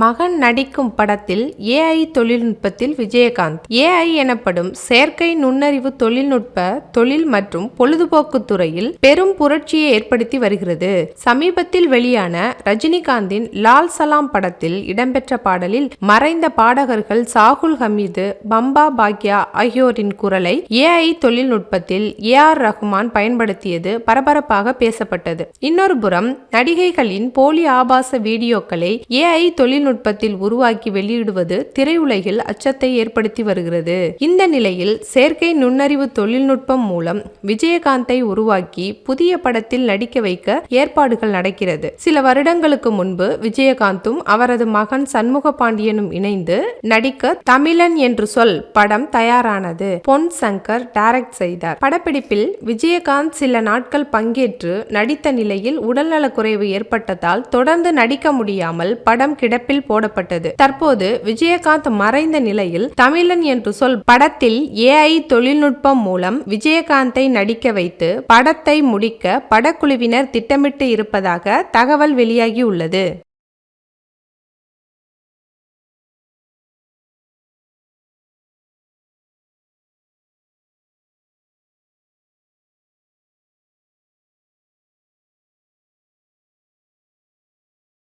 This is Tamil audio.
மகன் நடிக்கும் படத்தில் ஏஐ தொழில்நுட்பத்தில் விஜயகாந்த். ஏஐ எனப்படும் செயற்கை நுண்ணறிவு தொழில்நுட்ப தொழில் மற்றும் பொழுதுபோக்கு துறையில் பெரும் புரட்சியை ஏற்படுத்தி வருகிறது. சமீபத்தில் வெளியான ரஜினிகாந்தின் லால் சலாம் படத்தில் இடம்பெற்ற பாடலில் மறைந்த பாடகர்கள் சாகுல் ஹமீது பம்பா பாக்யா ஆகியோரின் குரலை ஏஐ தொழில்நுட்பத்தில் ஏ ஆர் ரஹ்மான் பயன்படுத்தியது பரபரப்பாக பேசப்பட்டது. இன்னொரு புறம் நடிகைகளின் போலி ஆபாச வீடியோக்களை ஏஐ தொழில்நுட்பத்தில் உருவாக்கி வெளியிடுவது திரையுலகில் அச்சத்தை ஏற்படுத்தி வருகிறது. இந்த நிலையில் செயற்கை நுண்ணறிவு தொழில்நுட்பம் மூலம் விஜயகாந்தை உருவாக்கி புதிய படத்தில் நடிக்க வைக்க ஏற்பாடுகள் நடக்கிறது. சில வருடங்களுக்கு முன்பு விஜயகாந்தும் அவரது மகன் சண்முக பாண்டியனும் இணைந்து நடிக்க தமிழன் என்று சொல் படம் தயாரானது. பொன் சங்கர் டைரக்ட் செய்தார். படப்பிடிப்பில் விஜயகாந்த் சில நாட்கள் பங்கேற்று நடித்த நிலையில் உடல்நலக்குறைவு ஏற்பட்டதால் தொடர்ந்து நடிக்க முடியாமல் படம் கிடப்பில் போடப்பட்டது. தற்போது விஜயகாந்த் மறைந்த நிலையில் தமிழன் என்று சொல் படத்தில் ஏஐ தொழில்நுட்பம் மூலம் விஜயகாந்தை நடிக்க வைத்து படத்தை முடிக்க படக்குழுவினர் திட்டமிட்டு இருப்பதாக தகவல் வெளியாகியுள்ளது.